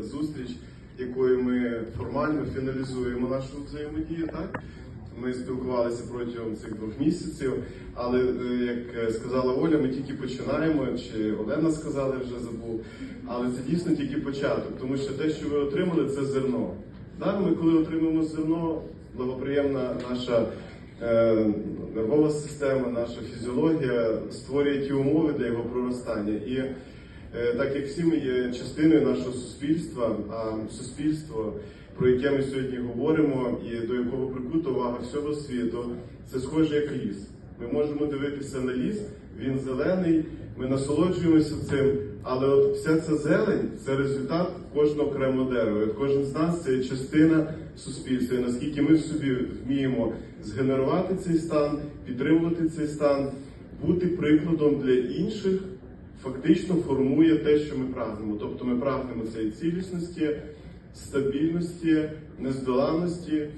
зустріч, якою ми формально фіналізуємо нашу взаємодію. Так ми спілкувалися протягом цих двох місяців, але е, як сказала Оля, ми тільки починаємо, чи Олена сказала, вже забув. Але це дійсно тільки початок, тому що те, що ви отримали, це зерно. Так, ми коли отримуємо зерно, благоприємна наша е, нервова система, наша фізіологія створює ті умови для його проростання. І е, так як всі ми є частиною нашого суспільства, а суспільство, про яке ми сьогодні говоримо, і до якого прикута увага всього світу, це схоже як ліс. Ми можемо дивитися на ліс, він зелений, ми насолоджуємося цим, але от вся ця зелень це результат кожного окремого дерева. Кожен з нас це частина суспільства. І наскільки ми в собі вміємо згенерувати цей стан, підтримувати цей стан, бути прикладом для інших, фактично формує те, що ми прагнемо. Тобто ми прагнемо цієї цілісності, стабільності, нездоланності.